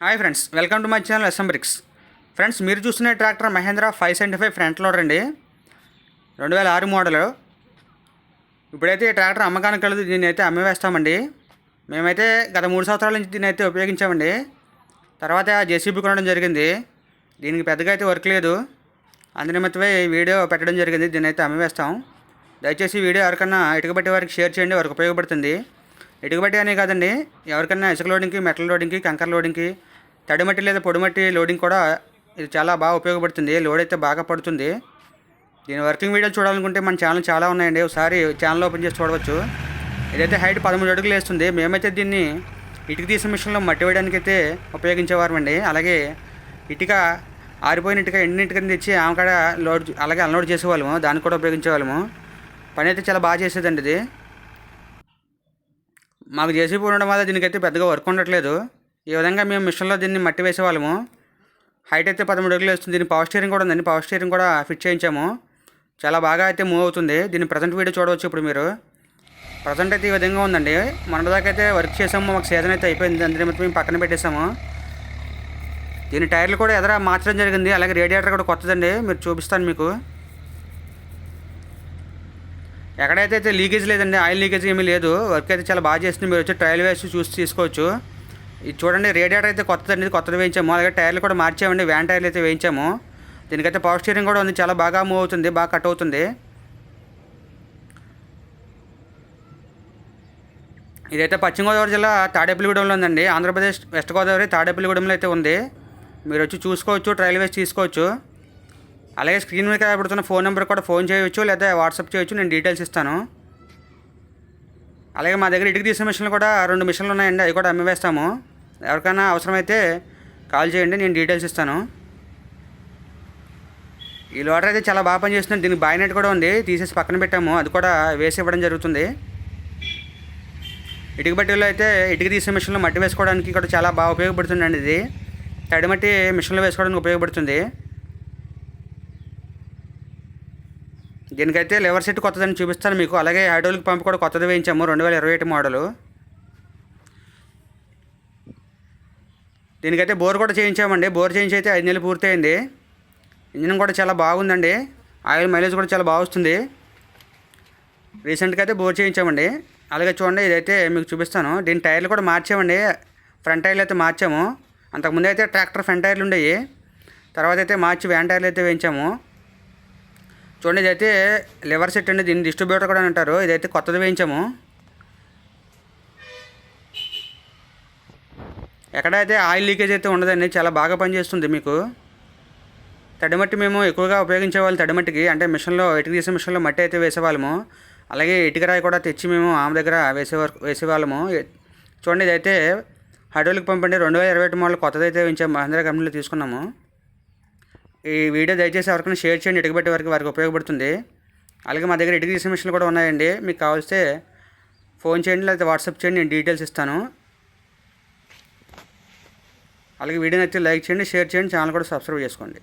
Hi friends welcome to my channel అసెంబ్రిక్స్ బ్రిక్స్ friends మీరు చూస్తున్న tractor Mahindra five seventy five front loader అండి రెండు వేల ఆరు మోడల్ ఇప్పుడైతే ఈ ట్రాక్టర్ అమ్మకానికి కలదు దీన్ని అయితే అమ్మేస్తామండి. మేమైతే గత మూడు సంవత్సరాల నుంచి దీన్ని అయితే ఉపయోగించామండి. తర్వాత జేసీబీ కొనడం జరిగింది. దీనికి పెద్దగా అయితే వర్క్ లేదు. అందునిమిత్తమే ఈ వీడియో పెట్టడం జరిగింది దీన్ని అయితే అమ్మేస్తాం. దయచేసి వీడియో ఎవరికన్నా ఇటుకబట్టి వారికి షేర్ చేయండి వారికి ఉపయోగపడుతుంది. ఇటుకబట్టి అనే కాదండి ఎవరికన్నా ఇసుక లోడింగ్కి మెటల్ లోడింగ్కి కంకర లోడింగ్కి తడిమట్టి లేదా పొడిమట్టి లోడింగ్ కూడా ఇది చాలా బాగా ఉపయోగపడుతుంది. లోడ్ అయితే బాగా పడుతుంది. దీని వర్కింగ్ వీడియోలు చూడాలనుకుంటే మన ఛానల్ చాలా ఉన్నాయండి. ఒకసారి ఛానల్ ఓపెన్ చేసి చూడవచ్చు. ఇదైతే హైట్ పదమూడు అడుగులు వేస్తుంది. మేమైతే దీన్ని ఇటుక తీసిన మిషన్లో మట్టి వేయడానికి అయితే ఉపయోగించేవారమండి. అలాగే ఇటుక ఆరిపోయిన ఇటుక ఎండిన ఇటుకని తెచ్చి ఆమె కాడ లోడ్ అలాగే అన్లోడ్ చేసేవాళ్ళము. దాన్ని కూడా ఉపయోగించేవాళ్ళము. పని అయితే చాలా బాగా చేసేదండి ఇది. మాకు జేసీబీ ఉండడం వల్ల దీనికైతే పెద్దగా వర్క్ ఉండట్లేదు. ఈ విధంగా మేము మిషన్లో దీన్ని మట్టి వేసేవాళ్ళము. హైట్ అయితే పదమూడు అడుగులు వేస్తుంది. దీని పవర్ స్టీరింగ్ కూడా ఉందండి. పవర్ స్టీరింగ్ కూడా ఫిట్ చేయించాము. చాలా బాగా అయితే మూవ్ అవుతుంది. దీని ప్రజెంట్ వీడియో చూడవచ్చు ఇప్పుడు మీరు. ప్రజెంట్ అయితే ఈ విధంగా ఉందండి. మొన్నదాకా అయితే వర్క్ చేసాము. మాకు సీజన్ అయితే అయిపోయింది. అందుకే మేము పక్కన పెట్టేసాము దీని టైర్లు కూడా ఎదర మార్చడం జరిగింది. అలాగే రేడియేటర్ కూడా కొత్తదండి. మీరు చూపిస్తాను మీకు. ఎక్కడైతే అయితే లీకేజ్ లేదండి ఆయిల్ లీకేజ్ ఏమీ లేదు. వర్క్ అయితే చాలా బాగా చేస్తుంది. మీరు వచ్చి ట్రయల్ వేసి చూసి తీసుకోవచ్చు. ఇది చూడండి రేడియేటర్ అయితే కొత్తది ఇది కొత్తది వేయించాము. అలాగే టైర్లు కూడా మార్చామండి వ్యాన్ టైర్లు అయితే వేయించాము. దీనికైతే పవర్ స్టీరింగ్ కూడా ఉంది చాలా బాగా మూవ్ అవుతుంది బాగా కట్ అవుతుంది. ఇదైతే పశ్చిమ గోదావరి జిల్లా తాడేపల్లిగూడెంలో ఉందండి. ఆంధ్రప్రదేశ్ వెస్ట్ గోదావరి తాడేపల్లిగూడెంలో అయితే ఉంది. మీరు వచ్చి చూసుకోవచ్చు ట్రయల్ వేసి తీసుకోవచ్చు. అలాగే స్క్రీన్ మీద కనబడుతున్న ఫోన్ నెంబర్ కూడా ఫోన్ చేయవచ్చు లేదా వాట్సాప్ చేయొచ్చు నేను డీటెయిల్స్ ఇస్తాను. అలాగే మా దగ్గర ఇటుక తీసే మిషన్లు కూడా రెండు మిషన్లు ఉన్నాయండి అవి కూడా అమ్మివేస్తాము. ఎవరికైనా అవసరమైతే కాల్ చేయండి నేను డీటెయిల్స్ ఇస్తాను. ఈ లోటర్ అయితే చాలా బాగా పనిచేస్తుంది దీనికి బాయినెట్ కూడా ఉంది తీసేసి పక్కన పెట్టాము అది కూడా వేసి ఇవ్వడం జరుగుతుంది. ఇటుక బట్టీలో అయితే ఇటుక తీసే మిషన్లో మట్టి వేసుకోవడానికి కూడా చాలా బాగా ఉపయోగపడుతుందండి ఇది. తడి మట్టి మిషన్లో వేసుకోవడానికి ఉపయోగపడుతుంది. దీనికైతే లివర్ సెట్ కొత్తదని చూపిస్తాను మీకు. అలాగే హైడ్రోలిక్ పంప్ కూడా కొత్తది వేయించాము రెండు వేల ఇరవై ఒకటి మోడలు. దీనికైతే బోర్ కూడా చేయించామండి. బోర్ చేయించి అయితే ఐదు నెలలు పూర్తయింది. ఇంజిన్ కూడా చాలా బాగుందండి. ఆయిల్ మైలేజ్ కూడా చాలా బాగా వస్తుంది రీసెంట్గా అయితే బోర్ చేయించామండి. అలాగే చూడండి ఇదైతే మీకు చూపిస్తాను. దీని టైర్లు కూడా మార్చామండి. ఫ్రంట్ టైర్లు అయితే మార్చాము. అంతకుముందు అయితే ట్రాక్టర్ ఫ్రంట్ టైర్లు ఉండేవి. తర్వాత అయితే మార్చి వ్యాన్ టైర్లు అయితే వేయించాము. చూడండి ఇదైతే లివర్ సెట్ అండి దీన్ని డిస్ట్రిబ్యూటర్ కూడా అంటారు. ఇదైతే కొత్తది వేయించాము. ఎక్కడైతే ఆయిల్ లీకేజ్ అయితే ఉండదండి చాలా బాగా పనిచేస్తుంది మీకు. తడిమట్టి మేము ఎక్కువగా ఉపయోగించేవాళ్ళు తడిమట్టికి అంటే మిషన్లో ఇటుక తీసే మిషన్లో మట్టి అయితే వేసేవాళ్ళము. అలాగే ఇటుక రాయి కూడా తెచ్చి మేము ఆమె దగ్గర వేసేవారు వేసేవాళ్ళము. చూడండి ఇదైతే హైడ్రోలిక్ పంప్ అండి రెండు వేల ఇరవై ఒకటి మోడల్ కొత్తది అయితే వేయించాము మహేంద్ర కంపెనీలో తీసుకున్నాము. ఈ వీడియో దయచేసి ఎవరికైనా షేర్ చేయండి ఇటుకబెట్టే వారికి వారికి ఉపయోగపడుతుంది. అలాగే మా దగ్గర ఇటుక తీసే మిషన్లు కూడా ఉన్నాయండి. మీకు కావాల్స్తే ఫోన్ చేయండి లేకపోతే వాట్సాప్ చేయండి నేను డీటెయిల్స్ ఇస్తాను. అలాగే వీడియో నచ్చితే లైక్ చేయండి షేర్ చేయండి ఛానల్ కూడా సబ్స్క్రైబ్ చేసుకోండి.